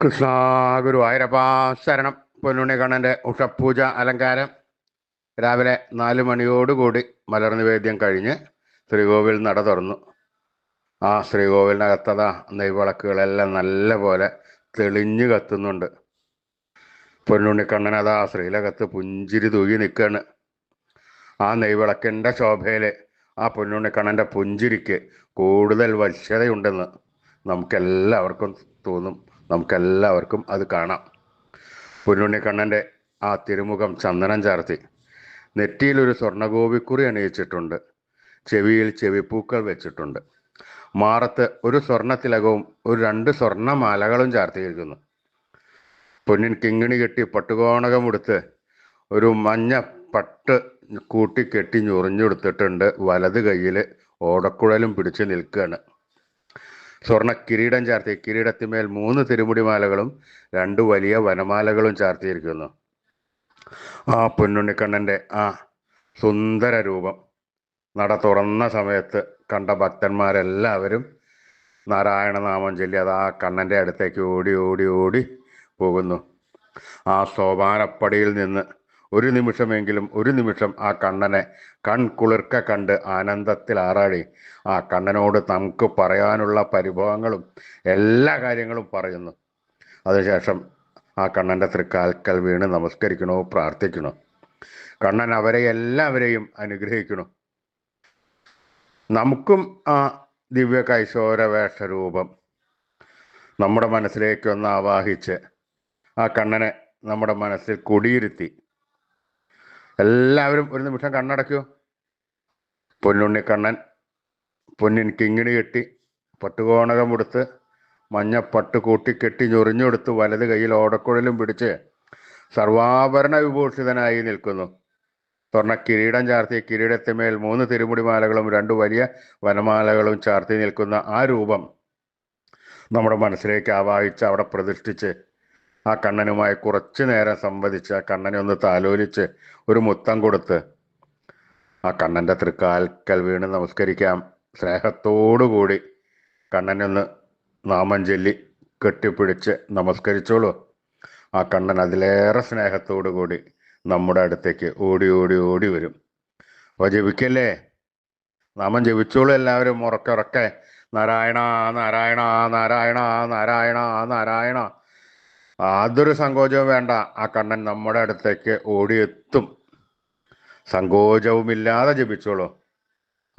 കൃഷ്ണ ആയിരപാശരണം ശരണം. പൊന്നുണ്ണി കണ്ണന്റെ ഉഷപൂജ അലങ്കാരം. രാവിലെ നാല് മണിയോടുകൂടി മലർ നിവേദ്യം കഴിഞ്ഞ് ശ്രീകോവിൽ നട തുറന്നു. ആ ശ്രീകോവിലിനകത്തതാ നെയ്വിളക്കുകളെല്ലാം നല്ല പോലെ തെളിഞ്ഞു കത്തുന്നുണ്ട്. പൊന്നുണ്ണിക്കണ്ണൻ അതാ ശ്രീലകത്ത് പുഞ്ചിരി തൂകി നിൽക്കുകയാണ് ആ നെയ്വിളക്കിന്റെ ശോഭയിൽ ആ പൊന്നുണ്ണിക്കണ്ണന്റെ പുഞ്ചിരിക്ക് കൂടുതൽ വശ്യതയുണ്ടെന്ന് നമുക്കെല്ലാവർക്കും തോന്നും. നമുക്കെല്ലാവർക്കും അത് കാണാം. പൊന്നുണ്ണിക്കണ്ണന്റെ ആ തിരുമുഖം ചന്ദനം ചാർത്തി. നെറ്റിയിൽ ഒരു സ്വർണഗോപിക്കുറി അണിയിച്ചിട്ടുണ്ട്. ചെവിയിൽ ചെവിപ്പൂക്കൾ വെച്ചിട്ടുണ്ട്. മാറത്ത് ഒരു സ്വർണത്തിലകവും ഒരു രണ്ട് സ്വർണമാലകളും ചാർത്തിയിരിക്കുന്നു. പൊന്നിൻ കിങ്ങിണി കെട്ടി പട്ടുകോണകം എടുത്ത് ഒരു മഞ്ഞ പട്ട് കൂട്ടി കെട്ടി ഞൊറിഞ്ഞെടുത്തിട്ടുണ്ട് വലത് കയ്യിൽ ഓടക്കുഴലും പിടിച്ച് നിൽക്കുകയാണ്. സ്വർണ കിരീടം ചാർത്തി കിരീടത്തിന്മേൽ മൂന്ന് തിരുമുടിമാലകളും രണ്ട് വലിയ വനമാലകളും ചാർത്തിയിരിക്കുന്നു. ആ പൊന്നുണ്ണിക്കണ്ണന്റെ ആ സുന്ദര രൂപം. നട തുറന്ന സമയത്ത് കണ്ട ഭക്തന്മാരെല്ലാവരും നാരായണനാമം ചൊല്ലി അത് ആ കണ്ണന്റെ അടുത്തേക്ക് ഓടി ഓടി ഓടി പോകുന്നു. ആ സോപാനപ്പടിയിൽ നിന്ന് ഒരു നിമിഷമെങ്കിലും ഒരു നിമിഷം ആ കണ്ണനെ കൺകുളിർക്ക കണ്ട് ആനന്ദത്തിൽ ആറാടി. ആ കണ്ണനോട് നമുക്ക് പറയാനുള്ള പരിഭവങ്ങളും എല്ലാ കാര്യങ്ങളും പറയുന്നു. അതിനുശേഷം ആ കണ്ണന്റെ തൃക്കാൽക്കൽ വീണ് നമസ്കരിക്കണോ പ്രാർത്ഥിക്കണോ കണ്ണൻ അവരെ എല്ലാവരെയും അനുഗ്രഹിക്കണോ നമുക്കും ആ ദിവ്യ കൈശോര വേഷരൂപം നമ്മുടെ മനസ്സിലേക്കൊന്ന് ആവാഹിച്ച് ആ കണ്ണനെ നമ്മുടെ മനസ്സിൽ കുടിയിരുത്തി. എല്ലാവരും ഒരു നിമിഷം കണ്ണടയ്ക്കൂ. പൊന്നുണ്ണി കണ്ണൻ പൊന്നിൻ കിങ്ങിണി കെട്ടി പട്ടുകോണകം ഉടുത്ത് മഞ്ഞപ്പട്ട് കൂട്ടിക്കെട്ടി ഞൊറിഞ്ഞെടുത്ത് വലത് കയ്യിൽ ഓടക്കുഴലും പിടിച്ച് സർവാഭരണ വിഭൂഷിതനായി നിൽക്കുന്നു. സ്വർണ കിരീടം ചാർത്തി കിരീടത്തിന്മേൽ മൂന്ന് തിരുമുടിമാലകളും രണ്ട് വലിയ വനമാലകളും ചാർത്തി നിൽക്കുന്ന ആ രൂപം നമ്മുടെ മനസ്സിലേക്ക് ആവാഹിച്ച് അവിടെ പ്രതിഷ്ഠിച്ച് ആ കണ്ണനുമായി കുറച്ചു നേരം സംവദിച്ച് ആ കണ്ണനെ ഒന്ന് താലോലിച്ച് ഒരു മുത്തം കൊടുത്ത് ആ കണ്ണന്റെ തൃക്കാൽക്കൽ വീണ് നമസ്കരിക്കാം. സ്നേഹത്തോടുകൂടി കണ്ണനെ ഒന്ന് നാമം ചൊല്ലി കെട്ടിപ്പിടിച്ച് നമസ്കരിച്ചോളൂ. ആ കണ്ണൻ അതിലേറെ കൂടി നമ്മുടെ അടുത്തേക്ക് ഓടി ഓടി ഓടി വരും. അപ്പോൾ ജപിക്കല്ലേ? നാമം ജപിച്ചോളൂ എല്ലാവരും. ഉറക്കുറക്കെ നാരായണ നാരായണ നാരായണ നാരായണ നാരായണ. യാതൊരു സങ്കോചവും വേണ്ട. ആ കണ്ണൻ നമ്മുടെ അടുത്തേക്ക് ഓടിയെത്തും. സങ്കോചവുമില്ലാതെ ജപിച്ചോളൂ.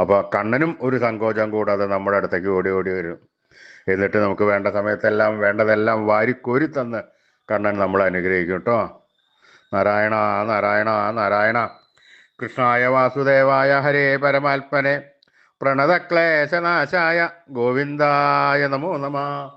അപ്പോൾ കണ്ണനും ഒരു സങ്കോചം കൂടാതെ നമ്മുടെ അടുത്തേക്ക് ഓടി ഓടി വരും. എന്നിട്ട് നമുക്ക് വേണ്ട സമയത്തെല്ലാം വേണ്ടതെല്ലാം വാരിക്കോരി തന്ന് കണ്ണൻ നമ്മളെ അനുഗ്രഹിക്കും കേട്ടോ. നാരായണ നാരായണ നാരായണ. കൃഷ്ണായ വാസുദേവായ ഹരേ പരമാത്മനെ. പ്രണതക്ലേശനാശായ ഗോവിന്ദായ നമോ നമ.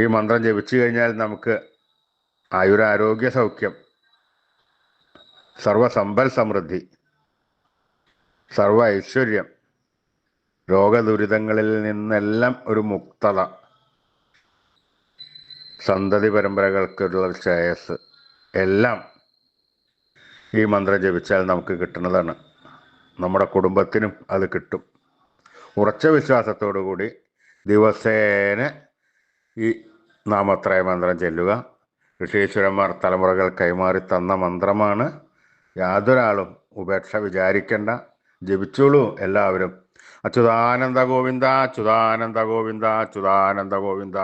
ഈ മന്ത്രം ജപിച്ചു കഴിഞ്ഞാൽ നമുക്ക് ആയുരാരോഗ്യ സൗഖ്യം സർവസമ്പൽ സമൃദ്ധി സർവ ഐശ്വര്യം രോഗദുരിതങ്ങളിൽ നിന്നെല്ലാം ഒരു മുക്തത സന്തതി പരമ്പരകൾക്കുള്ള ശ്രേയസ് എല്ലാം ഈ മന്ത്രം ജപിച്ചാൽ നമുക്ക് കിട്ടുന്നതാണ്. നമ്മുടെ കുടുംബത്തിനും അത് കിട്ടും. ഉറച്ച വിശ്വാസത്തോടു കൂടി ദിവസേന ഈ നാമത്രയ മന്ത്രം ചെല്ലുക. ഋഷീശ്വരന്മാർ തലമുറകൾ കൈമാറി തന്ന മന്ത്രമാണ്. യാതൊരാളും ഉപേക്ഷ വിചാരിക്കേണ്ട. ജപിച്ചോളൂ എല്ലാവരും. അച്യുതാനന്ദ ഗോവിന്ദ അച്യുതാനന്ദ ഗോവിന്ദ അച്യുതാനന്ദ ഗോവിന്ദ.